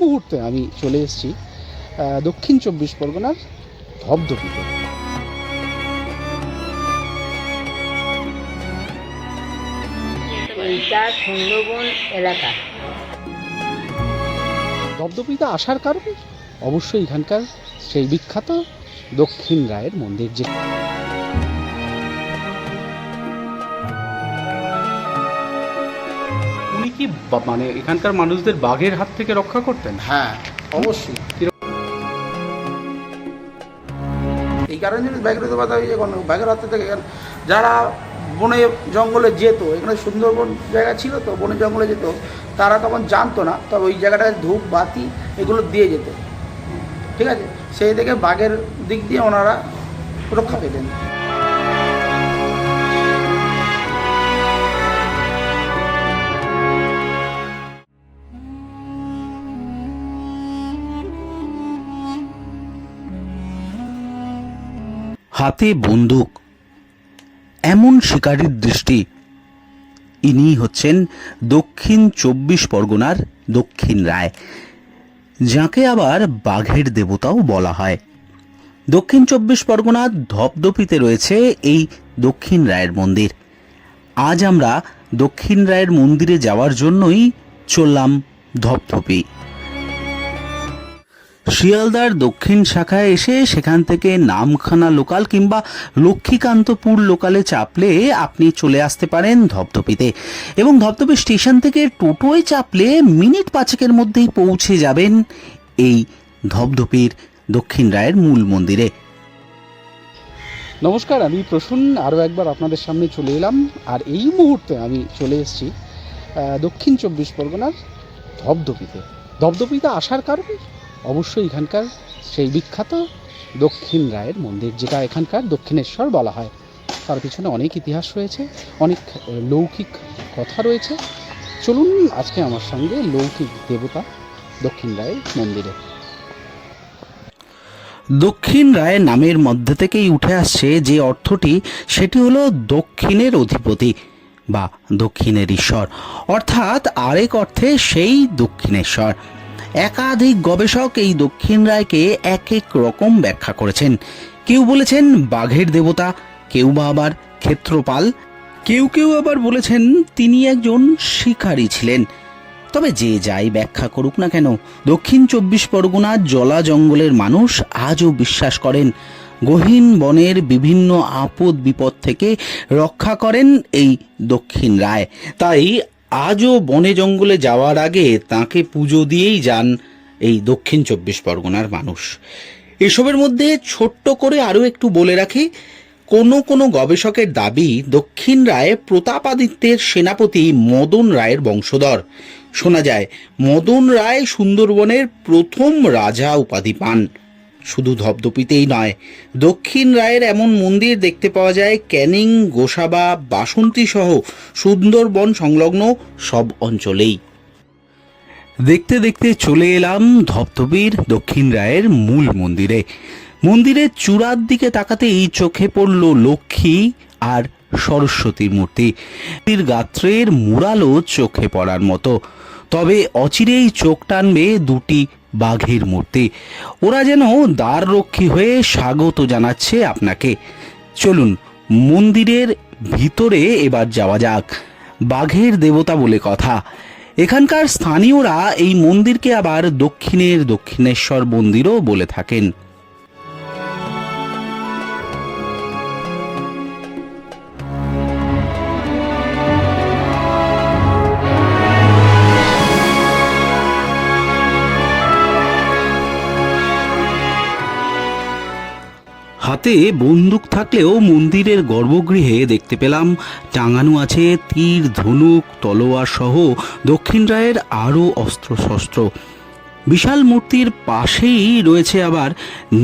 মুহূর্তে আমি চলে এসেছি দক্ষিণ চব্বিশ পরগনার এইটা সুন্দরবন এলাকা। ধবধবিতে আসার কারণ অবশ্যই এখানকার সেই বিখ্যাত দক্ষিণ রায়ের মন্দির যে কি মানে এখানকার মানুষদের বাঘের হাত থেকে রক্ষা করতেন? হ্যাঁ অবশ্যই। এই কারণে ব্যাঘ্রত বাধা হয়েছে এখন ব্যাঘের হাতে থেকে যারা বনে জঙ্গলে যেত, এখানে সুন্দরবন জায়গা ছিল তো, বনে জঙ্গলে যেত, তারা তখন জানতো না, তবে ওই জায়গাটায় ধূপ, বাতি এগুলো দিয়ে যেত। ঠিক আছে? সেই থেকে বাঘের দিক দিয়ে ওনারা রক্ষা পেতেন। হাতে বন্দুক। এমন শিকারীর দৃষ্টি। ইনি হচ্ছেন দক্ষিণ চব্বিশ পরগনার দক্ষিণ রায়, যাকে আবার বাঘের দেবতাও বলা হয়। দক্ষিণ চব্বিশ পরগনার ধপধপিতে রয়েছে এই দক্ষিণ রায়ের মন্দির। আজ আমরা দক্ষিণ রায়ের মন্দিরে যাওয়ার জন্যই চললাম ধপধপি। শিয়ালদার দক্ষিণ শাখায় এসে সেখান থেকে নামখানা লোকাল কিংবা লক্ষ্মীকান্তপুর লোকালে চাপলে আপনি চলে আসতে পারেন ধপধপিতে এবং ধপধপি স্টেশন থেকে টোটোয় চাপলে মিনিট পাঁচেকের মধ্যেই পৌঁছে যাবেন এই ধপধপির দক্ষিণ রায়ের মূল মন্দিরে। নমস্কার, আমি প্রসূন, আরও একবার আপনাদের সামনে চলে এলাম। আর এই মুহূর্তে আমি চলে এসেছি দক্ষিণ চব্বিশ পরগনার ধবধবিতে। ধবধবিতে আসার কারণ? অবশ্যই এখানকার সেই বিখ্যাত দক্ষিণ রায়ের মন্দির, যেটা এখানকার দক্ষিণেশ্বর বলা হয়। তার পিছনে অনেক ইতিহাস রয়েছে, অনেক লৌকিক কথা রয়েছে। চলুন আজকে আমার সঙ্গে লৌকিক দেবতা দক্ষিণ রায়ের মন্দিরে। দক্ষিণ রায় নামের মধ্যে থেকেই উঠে আসছে যে অর্থটি, সেটি হলো দক্ষিণের অধিপতি বা দক্ষিণের ঈশ্বর। অর্থাৎ আরেক অর্থে সেই দক্ষিণেশ্বর। একাধিক গবেষক এই দক্ষিণ রায়কে এক এক রকম ব্যাখ্যা করেছেন। কেউ বলেছেন বাঘের দেবতা, কেউ বা আবার ক্ষেত্রপাল, কেউ কেউ আবার বলেছেন তিনি একজন শিকারী ছিলেন। তবে যে যাই ব্যাখ্যা করুক না কেন, দক্ষিণ চব্বিশ পরগনার জলা জঙ্গলের মানুষ আজও বিশ্বাস করেন, গহীন বনের বিভিন্ন আপদ বিপদ থেকে রক্ষা করেন এই দক্ষিণ রায়। তাই আজও বনে জঙ্গলে যাওয়ার আগে তাকে পুজো দিয়েই যান এই দক্ষিণ চব্বিশ পরগনার মানুষ। এসবের মধ্যে ছোট্ট করে আরও একটু বলে রাখি, কোনো কোনো গবেষকের দাবি দক্ষিণ রায় প্রতাপাদিত্যের সেনাপতি মদন রায়ের বংশধর। শোনা যায়, মদন রায় সুন্দরবনের প্রথম রাজা উপাধি পান। শুধু ধপধপিতেই নয়, দক্ষিণ রায়ের এমন মন্দির দেখতে পাওয়া যায় ক্যানিং, গোসাবা, বাসন্তী সহ সুন্দরবন সংলগ্ন সব অঞ্চলেই। দেখতে দেখতে চলে এলাম ধপধপির দক্ষিণ রায়ের মূল মন্দিরে। মন্দিরের চূড়ার দিকে তাকাতেই চোখে পড়ল লক্ষ্মী আর সরস্বতীর মূর্তি। গাত্রের মুরালও চোখে পড়ার মতো। তবে অচিরেই চোখ টানবে দুটি বাঘের মূর্তি। ওরা যেন দ্বার রক্ষী হয়ে স্বাগত জানাচ্ছে আপনাকে। চলুন, মন্দিরের ভিতরে এবার যাওয়া যাক। বাঘের দেবতা বলে কথা। এখানকার স্থানীয়রা এই মন্দিরকে আবার দক্ষিণের দক্ষিণেশ্বর মন্দিরও বলে থাকেন। হাতে বন্দুক থাকলেও মন্দিরের গর্ভগৃহে দেখতে পেলাম টাঙানো আছে তীর, ধনুক, তলোয়ার সহ দক্ষিণ রায়ের আরও অস্ত্রশস্ত্র। বিশাল মূর্তির পাশেই রয়েছে আবার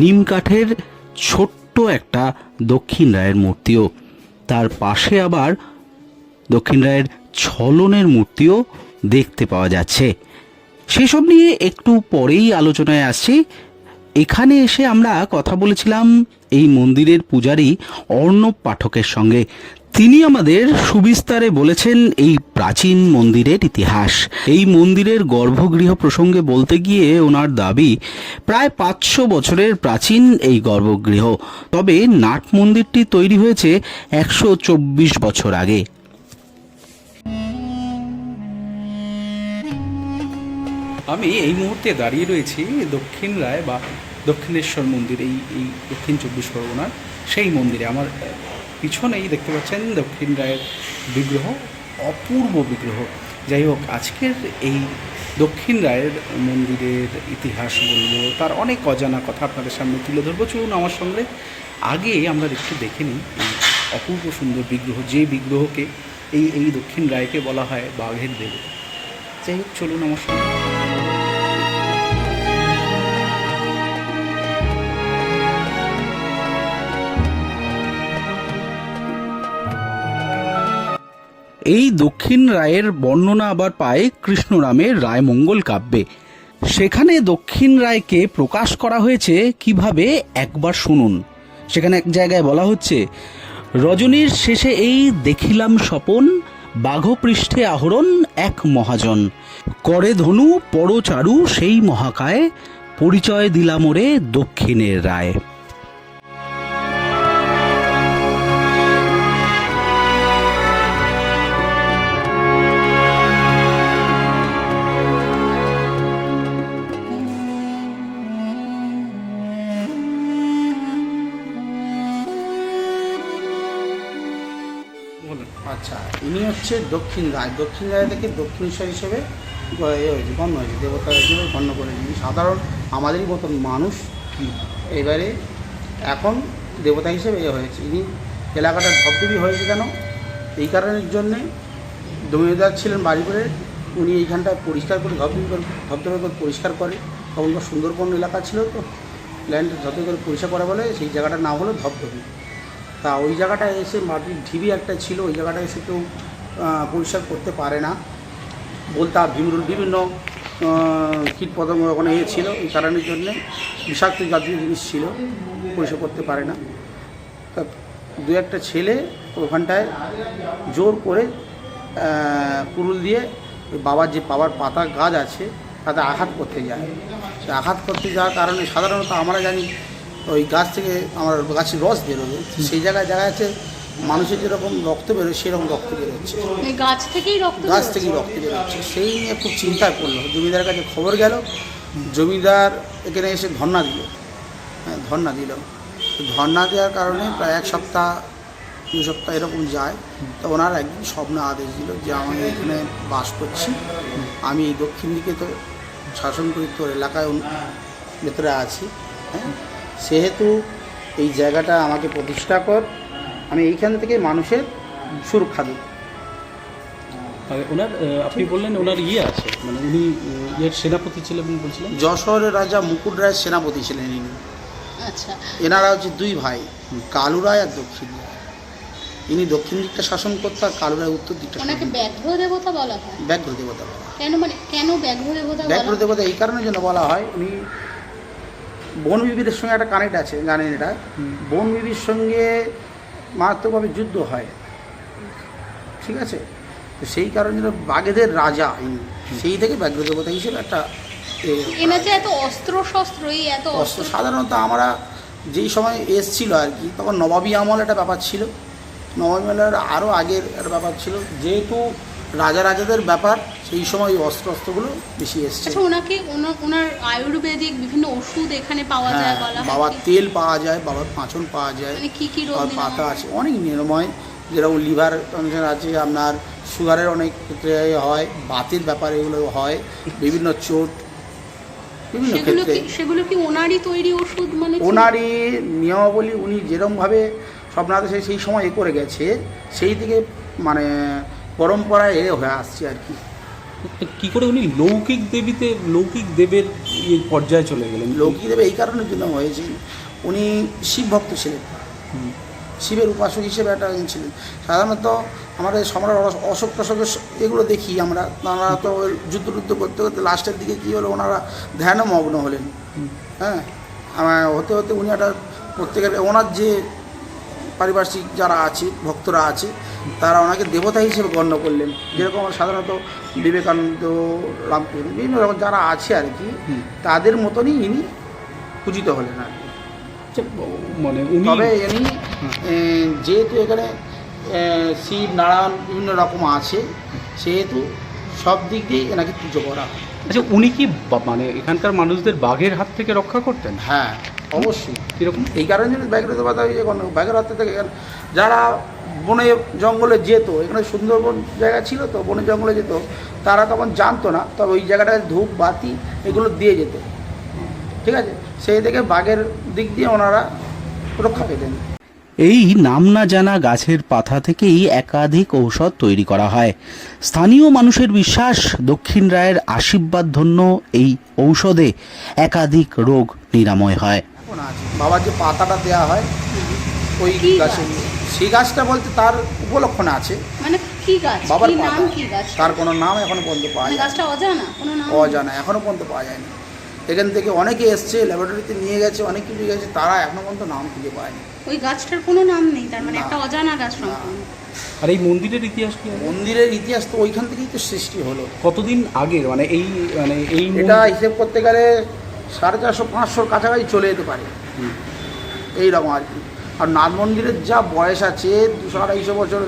নিম কাঠের ছোট্ট একটা দক্ষিণ রায়ের মূর্তিও। তার পাশে আবার দক্ষিণ রায়ের ছলনের মূর্তিও দেখতে পাওয়া যাচ্ছে। সেসব নিয়ে একটু পরেই আলোচনায় আসছি। এখানে এসে আমরা কথা বলেছিলাম এই মন্দিরের পূজারী অর্ণব পাঠকের সঙ্গে। তিনি আমাদের সুবিস্তারে বলেছেন এই প্রাচীন মন্দিরের ইতিহাস। এই মন্দিরের গর্ভগৃহ প্রসঙ্গে বলতে গিয়ে ওনার দাবি, প্রায় পাঁচশো বছরের প্রাচীন এই গর্ভগৃহ। তবে নাট মন্দিরটি তৈরি হয়েছে একশো চব্বিশ বছর আগে। আমি এই মুহূর্তে দাঁড়িয়ে রয়েছি দক্ষিণ রায় বা দক্ষিণেশ্বর মন্দির, এই এই দক্ষিণ চব্বিশ পরগনার সেই মন্দিরে আমার পিছনেই দেখতে পাচ্ছেন দক্ষিণ রায়ের বিগ্রহ, অপূর্ব বিগ্রহ। যাই হোক, আজকের এই দক্ষিণ রায়ের মন্দিরের ইতিহাস বলব, তার অনেক অজানা কথা আপনাদের সামনে তুলে ধরবো। চলুন আমার সঙ্গে আগে আমরা একটু দেখে নিই এই অপূর্ব সুন্দর বিগ্রহ, যে বিগ্রহকে এই এই দক্ষিণ রায়কে বলা হয় বাঘের দেবতা। যাই হোক, চলুন আমার সঙ্গে। এই দক্ষিণ রায়ের বর্ণনা আবার পায় কৃষ্ণরামের রায়মঙ্গল কাব্যে। সেখানে দক্ষিণ রায়কে প্রকাশ করা হয়েছে কীভাবে একবার শুনুন। সেখানে এক জায়গায় বলা হচ্ছে, রজনীর শেষে এই দেখিলাম স্বপন, বাঘপৃষ্ঠে আহরণ এক মহাজন। করে ধনু, পরচারু সেই মহাকায়, পরিচয় দিলাম ওরে দক্ষিণের রায়। হচ্ছে দক্ষিণ রায়। দক্ষিণ রায় থেকে দক্ষিণেশ্বর হিসেবে এ হয়েছে, গণ্য হয়েছে, দেবতা হিসেবে গণ্য করেছে সাধারণ আমাদেরই মতন মানুষ এবারে এখন দেবতা হিসেবে এ হয়েছে। ইনি এলাকাটা ধবধবি হয়েছে কেন? এই কারণের জন্যে জমিদার ছিলেন বাড়ি করে উনি এইখানটায় পরিষ্কার করে, ধবধবি করে, ধবধবে করে পরিষ্কার করে। তখনকার সুন্দরবন এলাকা ছিল তো, ল্যান্ড ধবধবে করে পরিষ্কার করা বলে সেই জায়গাটার নাম হলো ধবধবি। তা ওই জায়গাটায় এসে মাটির ঢিবি একটা ছিল, ওই জায়গাটায় এসে কেউ পরিষ্কার করতে পারে না। বলতা ভীমরুল বিভিন্ন কীট পতঙ্গ ওখানে ইয়ে ছিল, এই কারণের জন্যে বিষাক্ত জাতীয় জিনিস ছিল, পরিষ্কার করতে পারে না। তা দু একটা ছেলে ওখানটায় জোর করে কুরুল দিয়ে ওই বাবার যে বাবার পাতা গাছ আছে, তাতে আঘাত করতে যায়। সে আঘাত করতে যাওয়ার কারণে সাধারণত আমরা জানি ওই গাছ থেকে আমার গাছের রস বেরোবে। সেই জায়গায় দেখা যাচ্ছে মানুষের যেরকম রক্ত বেরোয় সেরকম রক্ত বেরোচ্ছে এই গাছ থেকেই রক্ত গাছ? থেকেই রক্ত বেরোচ্ছে সেই নিয়ে খুব চিন্তায় পড়ল জমিদারের কাছে খবর গেল জমিদার এখানে এসে ধর্না দিল। হ্যাঁ ধর্না দিল। ধর্না দেওয়ার কারণে প্রায় এক সপ্তাহ দু সপ্তাহ এরকম যায়। তো ওনার একদিন স্বপ্ন আদেশ দিল যে আমি এখানে বাস করছি। আমি এই দক্ষিণ দিকে তো শাসন করি তোর এলাকায় ভেতরে আছি। হ্যাঁ সেহেতু এই জায়গাটা আমাকে প্রতিষ্ঠা কর। আমি এইখান থেকে মানুষের সুরক্ষা দিই। ওনার আপনি বললেন ওনার ইয়ে আছে মানে উনি ইয়ের সেনাপতি ছিলেন বলছিলেন? যশোরের রাজা মুকুট রায়ের সেনাপতি ছিলেন ইনি। আচ্ছা। এনারা হচ্ছে দুই ভাই কালু রায় আর দক্ষিণ রায়। ইনি দক্ষিণ দিকটা শাসন করতো আর কালু রায় উত্তর দিকটা ওনাকে ব্যাঘ্র দেবতা বলা হয়? ব্যাঘ্র দেবতা বলা কেন মানে কেন ব্যাঘ্র দেবতা ব্যাঘ্র দেবতা এই কারণের জন্য বলা হয় উনি বন বিবিদের সঙ্গে একটা কানেক্ট আছে জানেন এটা? বন বিবির সঙ্গে মারাত্মকভাবে যুদ্ধ হয়। ঠিক আছে? তো সেই কারণে বাঘেদের রাজা সেই থেকে ব্যাঘ্র দেবতা হিসেবে একটা এ, এনার যে এত অস্ত্র শস্ত্র এই এত অস্ত্র অস্ত্র সাধারণত আমরা যেই সময় এসছিল আর কি তখন নবাবী আমল একটা ব্যাপার ছিল। নবাবী আমলের আরও আগের একটা ব্যাপার ছিল। যেহেতু রাজা রাজাদের ব্যাপার সেই সময় অস্ত্র অস্ত্রগুলো বেশি এসছে। আচ্ছা ওনাকে ওনার আয়ুর্বেদিক বিভিন্ন ওষুধ এখানে পাওয়া হ্যাঁ যায় বলা বাবার তেল পাওয়া যায় বাবার পাঁচন পাওয়া যায় মানে কি কি রোগ পাতা আছে অনেক নিরাময়। যেরকম লিভার আছে আপনার সুগারের অনেক ক্ষেত্রে হয় বাতের ব্যাপার এগুলো হয় বিভিন্ন চোট বিভিন্ন ক্ষেত্রে। সেগুলো কি ওনারই তৈরি ওষুধ মানে? ওনারই নিয়মাবলী উনি যেরমভাবে স্বপ্নাদেশে সেই সময় এ করে গেছে সেই থেকে মানে পরম্পরায় এ হয়ে আসছে আর কি। কি করে উনি লৌকিক দেবীতে লৌকিক দেবের ইয়ে পর্যায়ে চলে গেলেন? লৌকিক দেবে এই কারণের জন্য হয়েছে উনি শিব ভক্ত ছিলেন। শিবের উপাসক হিসেবে একটা ছিলেন। সাধারণত আমাদের সম্রাট অশোক টশোকের এগুলো দেখি আমরা। তারা তো যুদ্ধ টুদ্ধ করতে করতে লাস্টের দিকে কী হলো ওনারা ধ্যানও মগ্ন হলেন হ্যাঁ? আমার হতে হতে উনি একটা প্রত্যেকের ওনার যে পারিপার্শ্বিক যারা আছে ভক্তরা আছে তারা ওনাকে দেবতা হিসেবে গণ্য করলেন। যেরকম সাধারণত বিবেকানন্দ রামকৃষ্ণ বিভিন্ন রকম যারা আছে আর কি তাদের মতনই ইনি পূজিত হলেন আর কি। আচ্ছা, মানে তবে ইনি যেহেতু এখানে শিব নারায়ণ বিভিন্ন রকম আছে সেহেতু সব দিক দিয়েই এনাকে পুজো করা হয়। আচ্ছা উনি কি মানে এখানকার মানুষদের বাঘের হাত থেকে রক্ষা করতেন? হ্যাঁ। অবশ্যই। কীরকম? এই কারণে জন্য ব্যাঘ্রত বাধা হয়েছে এখন ব্যাঘ্র হাতে থেকে যারা বনে জঙ্গলে যেত, এখানে সুন্দরবন জায়গা ছিল তো, বনে জঙ্গলে যেত, তারা তখন জানতো না। তবে ওই জায়গাটায় ধূপ, বাতি এগুলো দিয়ে যেত। ঠিক আছে? সেই থেকে বাঘের দিক দিয়ে ওনারা রক্ষা পেতেন। এই নাম না জানা গাছের পাতা থেকেই একাধিক ঔষধ তৈরি করা হয়। স্থানীয় মানুষের বিশ্বাস, দক্ষিণ রায়ের আশীর্বাদ ধন্য এই ঔষধে একাধিক রোগ নিরাময় হয়। বাবার যে পাতাটা দেওয়া হয় ওই কি গাছে সেই গাছটা বলতে তার উপলক্ষণ আছে। মানে কি গাছ? বাবার নাম কি গাছ? তার কোনো নাম এখনও পর্যন্ত পাওয়া মানে যায় গাছটা অজানা? কোনো নাম? অজানা এখনও পর্যন্ত পাওয়া যায়নি। এখান থেকে অনেকে এসছে ল্যাবরেটরিতে নিয়ে গেছে অনেক কিছু গেছে তারা এখনও পর্যন্ত নাম খুঁজে পায়নি। ওই গাছটার কোনো নাম নেই তার মানে একটা অজানা গাছ সম্পূর্ণ। আর এই মন্দিরের ইতিহাস কি মন্দিরের ইতিহাস তো ওইখান থেকেই তো সৃষ্টি হলো। কতদিন আগের? মানে এই মানে এই এটা হিসেব করতে গেলে সাড়ে চারশো পাঁচশোর কাছাকাছি চলে যেতে পারে। হুম। এইরকম আর কি। আর নাথ মন্দিরের যা বয়স আছে দুশো আড়াইশো বছর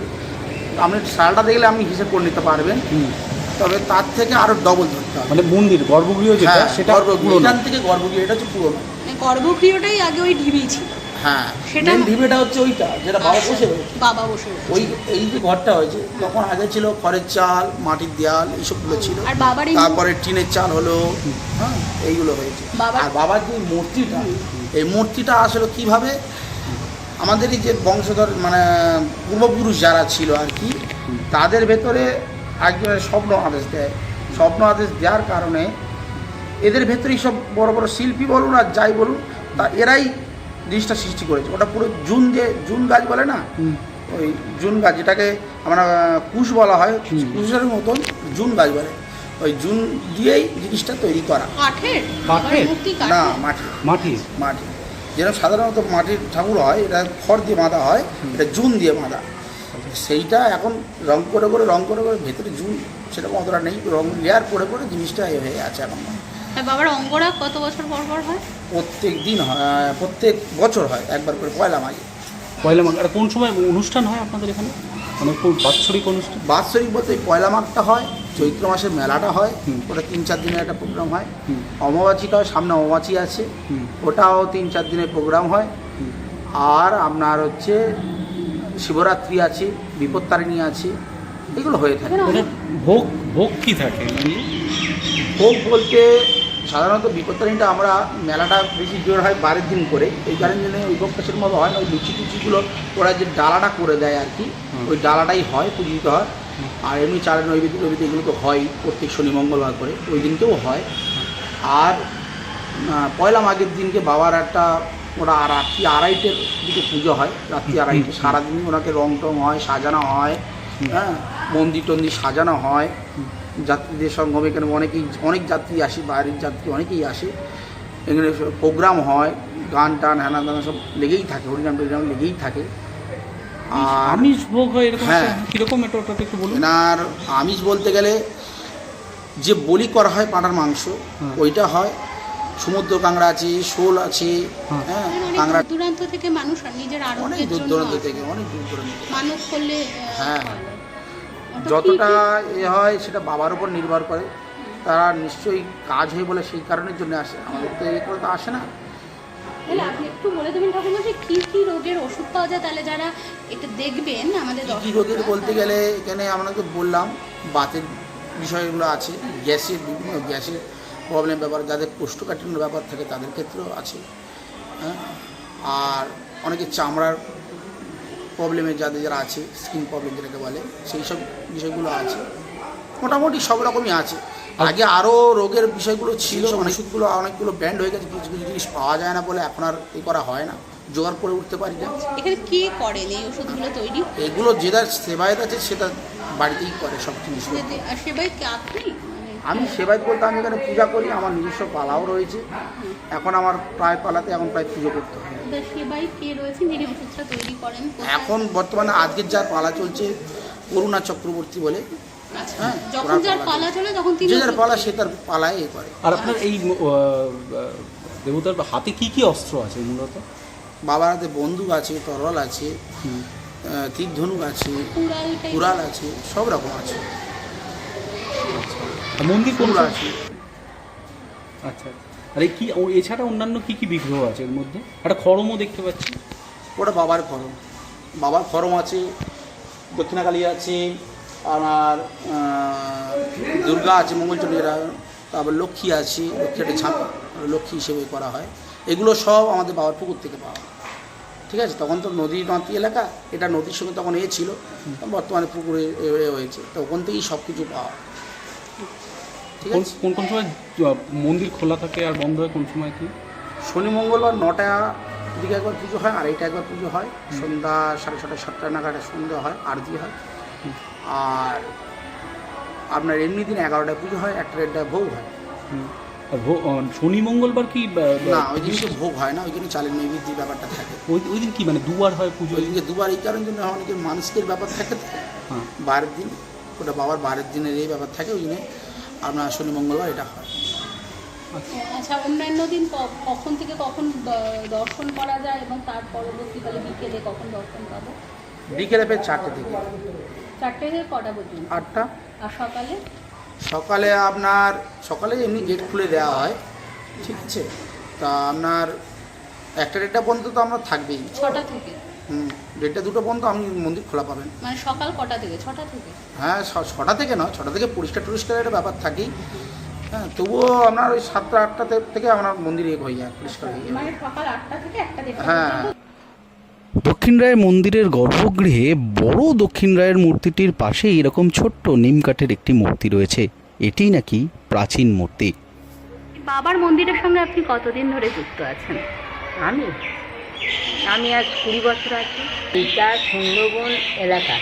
আপনি সালটা দেখলে আপনি হিসেব করে নিতে পারবেন। হুম। তবে তার থেকে আরও ডবল ধরতে হবে। মানে মন্দির গর্ভগৃহ যেটা হ্যাঁ সেটা গর্ভগৃহ। এখান থেকে গর্ভগৃহ এটা হচ্ছে পুরো মানে গর্ভগৃহটাই আগে ওই ঢিবি ছিল। হ্যাঁ সেটা- হচ্ছে ওইটা যেটা বাবা আচ্ছা, বসে বাবা বসে ওই এই যে ঘরটা হয়েছে তখন আগে ছিল খড়ের চাল মাটির দেয়াল এইসবগুলো ছিল। আর বাবার তারপরে টিনের চাল হলো হ্যাঁ এইগুলো হয়েছে। আর বাবার যে মূর্তিটা এই মূর্তিটা আসলে কীভাবে আমাদেরই যে বংশধর মানে পূর্বপুরুষ যারা ছিল আর কি তাদের ভেতরে একজনের স্বপ্ন আদেশ দেয়। স্বপ্ন আদেশ দেওয়ার কারণে এদের ভেতরেই সব বড় বড় শিল্পী বলুন আর যাই বলুন তা এরাই জিনিসটা সৃষ্টি করেছে। ওটা পুরো জুন যে জুন গাছ বলে না? ওই জুন গাছ যেটাকে আমরা কুশ বলা হয় কুশের মতন জুন গাছ বলে। ওই জুন দিয়েই জিনিসটা তৈরি করা। না কাঠের? মাটি মাটি যেরকম সাধারণত মাটির ঠাকুর হয় এটা খড় দিয়ে বাঁধা হয় এটা জুন দিয়ে বাঁধা সেইটা এখন রং করে করে রং করে করে ভেতরে জুন সেরকম অতটা নেই রং লেয়ার করে করে জিনিসটা এ হয়ে আছে এখন। আর বাবার অঙ্গরা কত বছর পর পর হয়? প্রত্যেক দিন হয় প্রত্যেক বছর হয় একবার করে পয়লা মাঘে। পয়লা মাঘ আর কোন সময় অনুষ্ঠান হয় আপনাদের এখানে? মানে কোন বাৎসরিক অনুষ্ঠান? বাৎসরিক বলতে পয়লা মাঘটা হয় চৈত্র মাসের মেলাটা হয় হুম। ওটা তিন চার দিনের একটা প্রোগ্রাম হয়। অমাবাসীটা হয় সামনে অমাবাসী আছে ওটাও তিন চার দিনের প্রোগ্রাম হয়। আর আপনার হচ্ছে শিবরাত্রি আছে বিপত্তারিণী আছে এগুলো হয়ে থাকে। ভোগ ভোগ কি থাকে? মানে ভোগ বলতে সাধারণত বিপত্তারিণীটা আমরা মেলাটা বেশি জোর হয় বারের দিন করে। এই কারণে জন্য ওই ভোগটা সেরকমভাবে হয় না ওই লুচি টুচিগুলো ওরা যে ডালাটা করে দেয় আর কি ওই ডালাটাই হয় পূজিত হয়। আর এমনি চালের নৈবেদ্য নৈবেদ্য এগুলো তো হয় প্রত্যেক শনি মঙ্গলবার করে ওই দিনকেও হয়। আর পয়লা মাঘের দিনকে বাবার একটা ওরা রাত্রি আড়াইটের দিকে পুজো হয় রাত্রি আড়াইটে। সারাদিন ওনাকে রং টং হয় সাজানো হয় হ্যাঁ মন্দির টন্দির সাজানো হয়। যাত্রীদের সঙ্গম এখানে অনেকেই অনেক যাত্রী আসে বাইরের যাত্রী অনেকেই আসে এখানে প্রোগ্রাম হয় গান টান হ্যানা দানা সব লেগেই থাকে হরিনাম টরিনাম লেগেই থাকে আর আমিষ ভোগ হয় এরকম হ্যাঁ। কীরকম এটা ওটা একটু বলুন এনার আমিষ বলতে গেলে যে বলি করা হয় পাঁটার মাংস হ্যাঁ। ওইটা হয় সমুদ্র কাঁকড়া আছে শোল আছে হ্যাঁ। হ্যাঁ কাঁকড়া দূরান্ত থেকে মানুষ নিজের অনেক দূর দূরান্ত থেকে অনেক দূর দূরান্ত। মানত করলে হ্যাঁ। যতটা এ হয় সেটা বাবার উপর নির্ভর করে। তারা নিশ্চয়ই কাজ হয় বলে সেই কারণের জন্য আসে। আমাদের তো এই করে তো আসে না। তাহলে আপনি একটু বলে দেবেন ঠাকুরমশাই কি কি রোগের ওষুধ পাওয়া যায়? তাহলে যারা এটা দেখবেন আমাদের কী কী রোগের বলতে গেলে এখানে আপনাকে বললাম বাতের বিষয়গুলো আছে। গ্যাসের বিভিন্ন গ্যাসের প্রবলেম ব্যাপার যাদের কোষ্ঠকাঠিন্যের ব্যাপার থাকে তাদের ক্ষেত্রেও আছে। হ্যাঁ? আর অনেকে চামড়ার প্রবলেমে যাদের যারা আছে স্কিন প্রবলেম যেটাকে বলে সেই সব বিষয়গুলো আছে। মোটামুটি সব রকমই আছে। আগে আরও রোগের বিষয়গুলো ছিল ওষুধগুলো অনেকগুলো ব্যান্ড হয়ে গেছে কিছু কিছু জিনিস পাওয়া যায় না বলে এখন আর এ করা হয় না। জোগাড় করে উঠতে পারি না। এখানে কে করেন? এই ওষুধগুলো তৈরি? এগুলো যেটা সেবায়ত আছে সেটা বাড়িতেই করে সব জিনিস। যদি- আর সেবাই কি? আপনি? মানে আমি সেবাই বলতে আমি এখানে পূজা করি আমার নিজস্ব পালাও রয়েছে। এখন আমার প্রায় পালাতে এখন প্রায় পুজো করতে হয়? এখন বর্তমানে আজকের যার পালা চলছে করুণা চক্রবর্তী বলে। আচ্ছা, হ্যাঁ, পালা যে যার সে তার পালায় এ করে। আর আপনার এই দেবতার হাতে কি কি অস্ত্র আছে মূলত? বাবার হাতে বন্দুক আছে তরল আছে তীর ধনুক আছে কুড়াল আছে সব রকম আছে। মন্দির কোন আছে? আচ্ছা আর এই কি ও এছাড়া অন্যান্য কি কি বিগ্রহ আছে এর মধ্যে? একটা খড়মও দেখতে পাচ্ছি। ওটা বাবার খরম বাবার খরম আছে দক্ষিণাকালী আছে আমার দুর্গা আছে মঙ্গলচণ্ডীরা তারপর লক্ষ্মী আছে লক্ষ্মী একটা ছাপ লক্ষ্মী হিসেবে করা হয়। এগুলো সব আমাদের বাবার পুকুর থেকে পাওয়া ঠিক আছে? তখন তো নদী নদী এলাকা এটা নদীর সঙ্গে তখন এ ছিল বর্তমানে পুকুরে হয়েছে। তো ওখান থেকেই সব কিছু পাওয়া ঠিক কোন আছে? কোন কোন সময় মন্দির খোলা থাকে আর বন্ধ হয় কোন সময় কি? শনি মঙ্গলবার নটা দিকে একবার পুজো হয় আড়াইটা একবার পুজো হয়। সন্ধ্যা সাড়ে ছটা সাতটা নাগাদ সন্ধ্যা হয় আরতি হয়। আর আপনার এমনি দিন এগারোটায় পুজো হয় একটা দেড়টায় ভোগ হয়। আর শনি মঙ্গলবার কি না ওই দিনকে ভোগ হয় না ওই জন্য চালের নৈবেদ্যের ব্যাপারটা থাকে। ওই ওই দিন কি মানে দুবার হয় পুজো? ওই দিনকে দুবার এই কারণের জন্য অনেকের মানুষের ব্যাপার থাকে তো হ্যাঁ। বারের দিন ওটা বাবার বারের দিনের এই ব্যাপার থাকে ওই জন্য আপনার শনি মঙ্গলবার এটা হয়। আচ্ছা অন্যান্য দিন কখন থেকে কখন দর্শন করা যায় এবং তার পরবর্তীকালে বিকেলে কখন দর্শন পাবো? বিকেলে ফের চারটে থেকে। চারটে থেকে কটা পর্যন্ত? আটটা। আর সকালে? সকালে আপনার সকালে এমনি গেট খুলে দেওয়া হয়। ঠিক আছে? তা আপনার একটা দেড়টা পর্যন্ত তো আমরা থাকবেই। ছটা থেকে? হুম। দেড়টা দুটো পর্যন্ত আপনি মন্দির খোলা পাবেন। মানে সকাল কটা থেকে? ছটা থেকে? হ্যাঁ ছটা থেকে নয় ছটা থেকে পরিষ্কার টরিষ্কার একটা ব্যাপার থাকেই। হ্যাঁ তবুও আপনার ওই সাতটা আটটা থেকে আপনার মন্দির হয়ে যায় পরিষ্কার হয়ে যায়। মানে সকাল আটটা থেকে একটা হ্যাঁ। দক্ষিণ রায়ের মন্দিরের গর্ভগৃহে বড় দক্ষিণ রায়ের মূর্তিটির পাশে এরকম ছোট্ট নিম কাঠের একটি মূর্তি রয়েছে। এটি নাকি প্রাচীন মূর্তি? বাবার মন্দিরের সঙ্গে আপনি কতদিন ধরে যুক্ত আছেন? আমি আমি আজ কুড়ি বছর আছি। এইটা সুন্দরবন এলাকা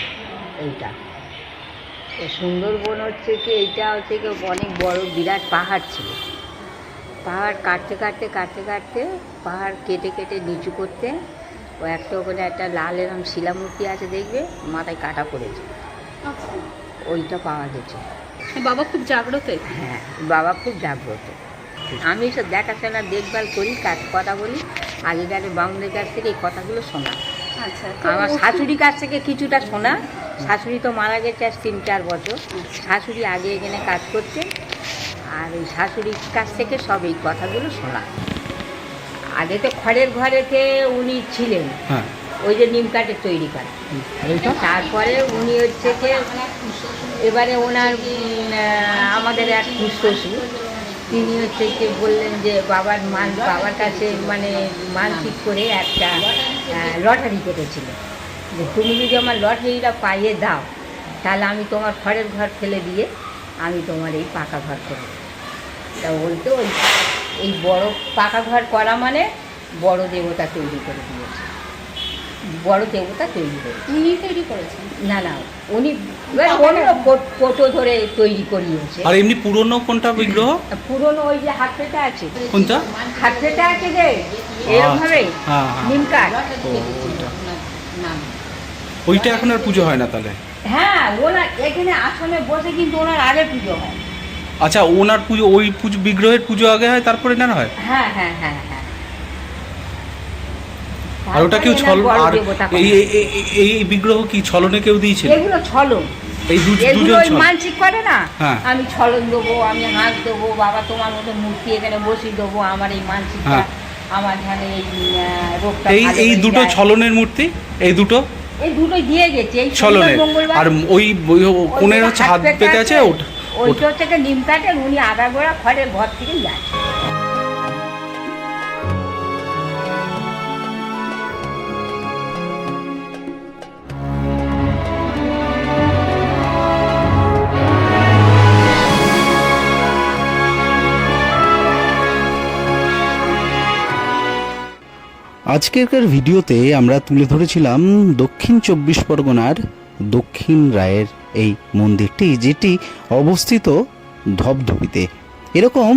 এইটা। এই সুন্দরবন হচ্ছে কি এইটা হচ্ছে কি অনেক বড় বিরাট পাহাড় ছিল। পাহাড় কাটতে কাটতে কাটতে কাটতে পাহাড় কেটে কেটে নিচু করতে ও একটা ওখানে একটা লাল এরকম শিলামূর্তি আছে দেখবে মাথায় কাটা পড়েছে। ওইটা পাওয়া গেছে। বাবা খুব জাগ্রত। হ্যাঁ বাবা খুব জাগ্রত। আমি সব দেখাশোনা দেখভাল করি কাজ কথা বলি। আগেকারের বামুনের কাছ থেকে এই কথাগুলো শোনা। আচ্ছা আমার শাশুড়ির কাছ থেকে কিছুটা শোনা। শাশুড়ি তো মারা গেছে আজ তিন চার বছর। শাশুড়ি আগে এখানে কাজ করছে। আর ওই শাশুড়ির কাছ থেকে সব এই কথাগুলো শোনা। আগে তো খড়ের ঘরেতে উনি ছিলেন। হ্যাঁ। ওই যে নিম কাঠের তৈরি করা। তারপরে উনি হচ্ছে যে এবারে ওনার আমাদের এক শ্বশুর তিনি হচ্ছে যে বললেন যে বাবার মান, বাবার কাছে মানে মানসিক করে একটা লটারি কেটেছিল। যে তুমি যদি আমার লটারিটা পাইয়ে দাও, তাহলে আমি তোমার খড়ের ঘর ফেলে দিয়ে আমি তোমার এই পাকা ঘর করে তা বলতে ওই, এই বড় পাকা ঘর করা মানে বড় দেবতা তৈরি করে দিয়েছে। বড় দেবতা তৈরি করে উনি তৈরি করেছেন? না না উনি অন্য কো- ধরে তৈরি করিয়েছে। আর এমনি পুরনো কোনটা বিগ্রহ? পুরনো ওই যে হাত পেটা আছে। কোনটা? হাত পেটা আছে যে এরকম ভাবে হ্যাঁ হ্যাঁ নিম কাঠ। ওইটা। ওইটা এখন আর পুজো হয় না তাহলে? হ্যাঁ ওনার এখানে আসনে বসে কিন্তু ওনার আগে পুজো হয়। আচ্ছা ওনার পুজো ওই পুজো বিগ্রহের পুজো আগে হয় তারপরে না হয়? হ্যাঁ হ্যাঁ হ্যাঁ হ্যাঁ। আর ওটা কেউ ছল আর এই এই- বিগ্রহ কি ছলনে কেউ দিয়েছে এগুলো ছলন। এই দুজন মানসিক করে না? হ্যাঁ। আমি ছলন দেবো আমি হাত দেবো বাবা তোমার মতো মূর্তি এখানে বসিয়ে দেবো আমার এই মানসিকটা হ্যাঁ। আমার এখানে এই এই এই দুটো ছলনের মূর্তি? এই দুটো? এই দুটোই দিয়ে গেছে। এই ছলনের। আর ওই কোণের হচ্ছে হাত পেতে আছে ওটা ওইটা হচ্ছে নিম কাঠের উনি আগাগোড়া খড়ের ঘর থেকে যায় আজকেরকার ভিডিওতে আমরা তুলে ধরেছিলাম দক্ষিণ চব্বিশ পরগনার দক্ষিণ রায়ের এই মন্দিরটি, যেটি অবস্থিত ধবধবিতে। এরকম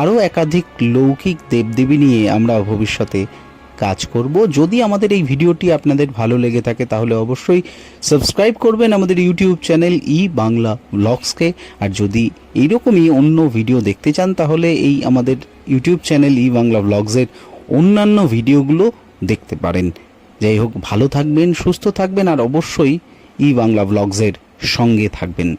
আরও একাধিক লৌকিক দেবদেবী নিয়ে আমরা ভবিষ্যতে কাজ করব। যদি আমাদের এই ভিডিওটি আপনাদের ভালো লেগে থাকে, তাহলে অবশ্যই সাবস্ক্রাইব করবেন আমাদের ইউটিউব চ্যানেল ই বাংলা ব্লগসকে। আর যদি এইরকমই অন্য ভিডিও দেখতে চান, তাহলে এই আমাদের ইউটিউব চ্যানেল ই বাংলা ব্লগসের অন্যান্য ভিডিওগুলো দেখতে পারেন। যাই হোক, ভালো থাকবেন, সুস্থ থাকবেন, আর অবশ্যই ই বাংলা ব্লগসের সঙ্গে থাকবেন।